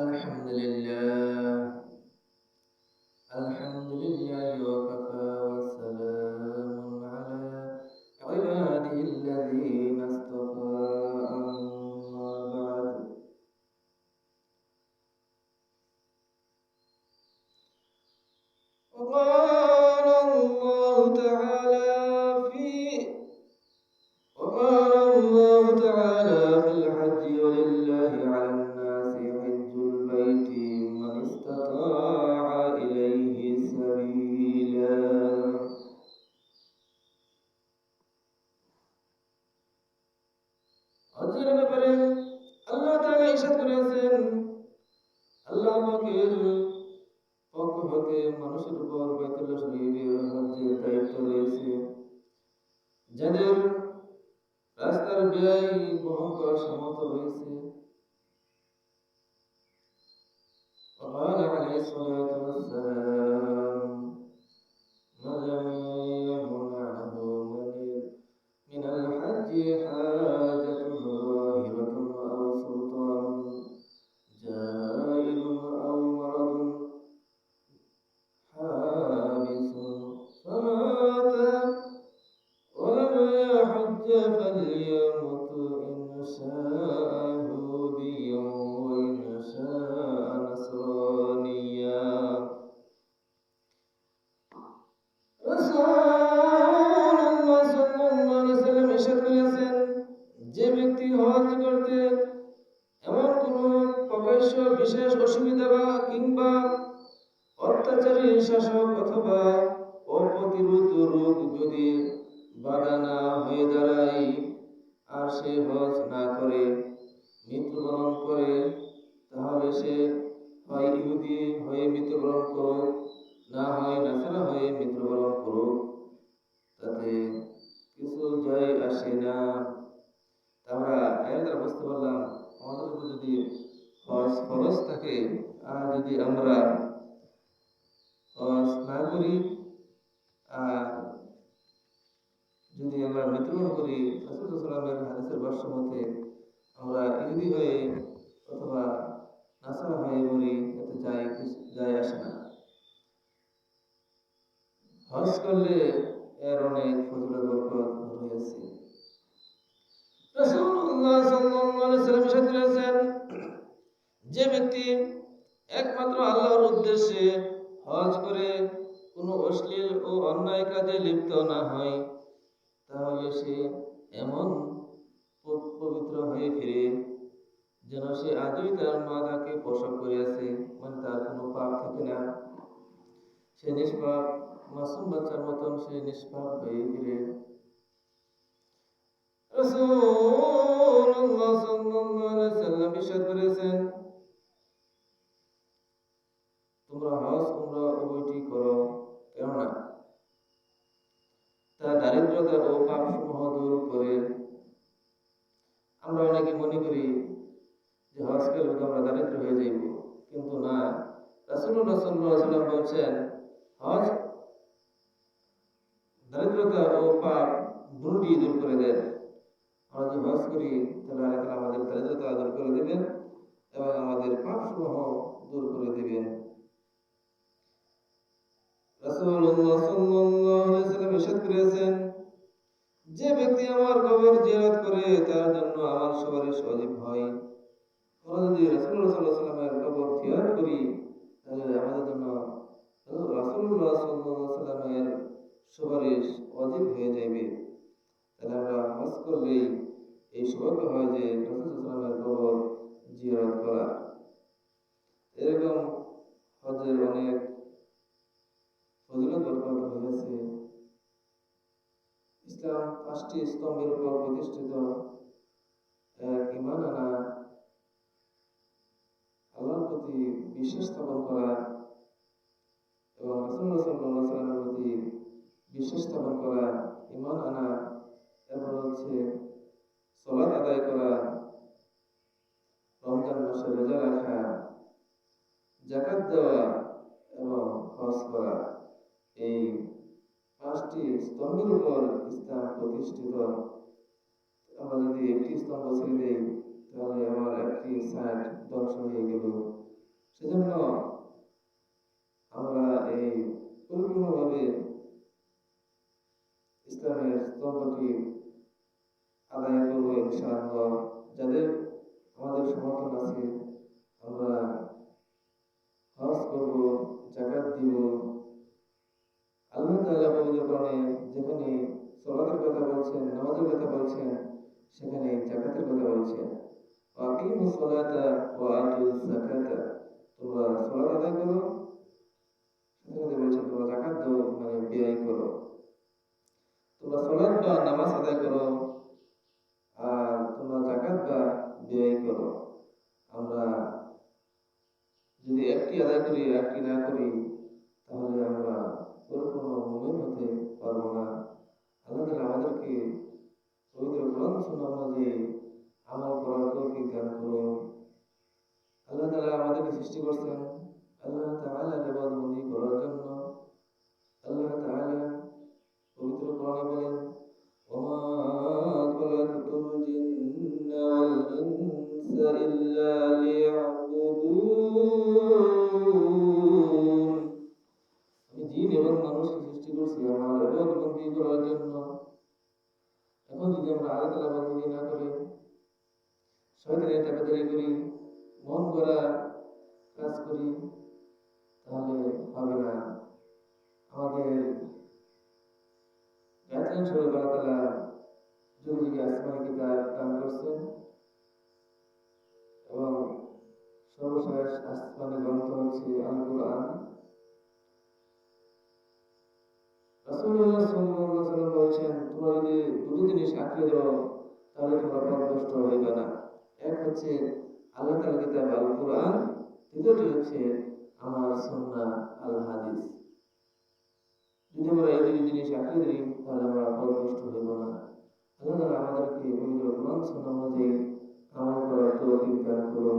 الحمد لله. الحمد لله وكفى হজের ব্যাপারে আল্লাহ তাআলা ইরশাদ করেছেন, আল্লাহ পাকের পক্ষ হতে মানুষের উপর বাইতুল্লাহ শরীফের হজের দায়িত্ব রয়েছে। যাদের রাস্তার ব্যয় বহন করার সমর্থ রয়েছে যদি বাধা না হয়ে দাঁড়ায় আর সে হজ না করে মৃত্যুবরণ করে, তাহলে সে হয় ইহুদি, হয়ে মৃত্যুবরণ করুক না হয় নাসারা হয়ে মৃত্যুবরণ করুক তাতে কিছু যায় আসে না আমরা এর দ্বারা বুঝতে পারলাম আমাদের উপর যদি হজ ফরজ থাকে আর যদি আমরা না করি যদি আমরা মৃত্যুবরণ করি রাসুলামের হাদিসের ভাষ্য মতে আমরা ইহুদি হয়ে অথবা নাসারা হয়ে মরি, এতে কিছু- যায় আসে না। হজ করলে এর অনেক ফজিলত, বরকত সাল্লাল্লাহু আলাইহি সাল্লাম ইরশাদ করেছেন যে ব্যক্তি একমাত্র আল্লাহর উদ্দেশ্যে হজ করে কোনো অশ্লীল ও অন্যায় কাজে লিপ্ত না হয়, তাহলে সে এমন পবিত্র হয়ে ফিরে যেন সে আজই তার মাতাকে প্রসব করিয়াছে মানে তার কোনো পাপ থাকে না। সে নিষ্পাপ, মাসুম বাচ্চার মতন সে নিষ্পাপ হয়ে ফিরে। আলাইহি সাল্লাম করেছেন তোমরা হজ উমরা উভয়টি করো কেননা তা দারিদ্রতা ও পাপসমূহ দূর করে আমরা অনেকে মনে করি যে হজ করলে তো আমরা দারিদ্র হয়ে যাইব। কিন্তু না। রাসূলুল্লাহ সাল্লাল্লাহু সাল্লাম বলছেন, হজ দারিদ্রতা ও পাপ দুটি দূর করে দেন আমরা যদি হজ করি, তাহলে আল্লাহ আমাদের দারিদ্রতা দূর করে দেবেন এবং আমাদের পাপসমূহ দূর করে দেবেন। রাসূলুল্লাহ সাল্লাল্লাহু আলাইহি সাল্লাম ইরশাদ করেছেন যে ব্যক্তি আমার কবর জিয়ারত করে, তার জন্য আমার সুপারিশ ওয়াজিব হয়। আমরা যদি আলাইহি সাল্লামের কবর জিয়ারত করি, তাহলে আমাদের জন্য আলাইহি সাল্লামের সুপারিশ ওয়াজিব হয়ে যাবে তাহলে আমরা হজ করলেই এই সৌভাগ্য হয় যে রাসূল সাল্লামের কবর জিয়ারত করা। এরকম হজের অনেক ফজিলত বরকত ইসলাম পাঁচটি স্তম্ভের উপর প্রতিষ্ঠিত এক ইমান আনা, আল্লাহর প্রতি বিশ্বাস স্থাপন করা এবং আলাইহি সাল্লামের প্রতি বিশ্বাস স্থাপন করা ইমান আনা, এরপর হচ্ছে সলাত আদায় করা, রমজান মাসে রোজা রাখা জাকাত দেওয়া এবং হজ করা। এই পাঁচটি স্তম্ভের উপর ইসলাম প্রতিষ্ঠিত। আমরা যদি একটি স্তম্ভ ছেড়ে দেই, তাহলে আমার একটি সাইড ধ্বংস হয়ে গেল। যেখানে সলাতের কথা বলছেন, নামাজের কথা বলছেন, সেখানে জাকাতের কথা বলছেন। আকিমু সলাতা ওয়া আতু যাকাতা। তোমরা সলাত আদায় করো সাথে বলছেন তোমরা জাকাত দাও মানে ব্যয় করো। তোমরা সলাত বা নামাজ আদায় করো, আর তোমরা জাকাত বা ব্যয় করো। আমরা যদি একটি আদায় করি, একটি না করি আল্লাহ তাআলা আমাদেরকে পবিত্র সুন্নাহ যে আমল করার তৌফিক দান করুন। আল্লাহ তালা আমাদেরকে সৃষ্টি করছেন। আল্লাহ তালা ইবাদতবন্দি করার জন্য। আল্লাহ আমরা তাআলা ইবাদতবন্দি না করি। শয়তানের তাবেদারি করি, মন করা কাজ করি, তাহলে হবে না। আমাদের গায়ত্রী স্বরূপ আল্লাহ তাআলা যুগে যুগে আসমানি কিতাব দান করছেন এবং সর্বশেষ আসমানি গ্রন্থ হচ্ছে আল কোরআন রাসূলুল্লাহ তোমার যদি দুটো জিনিস আঁকড়ে দাও তাহলে তোমার পথ পথভ্রষ্ট হইবে না। এক হচ্ছে আল্লাহ তালা কিতাব আল কোরআন দ্বিতীয়টি হচ্ছে আমার সন্না আল হাদিস যদি আমরা এই দুই জিনিস আঁকড়ে ধরি তাহলে আমরা পথ পথভ্রষ্ট হইব না। আল্লাহ তালা আমাদেরকে পবিত্র কোরআন সন্না অনুযায়ী আমার করার তো দান করুন।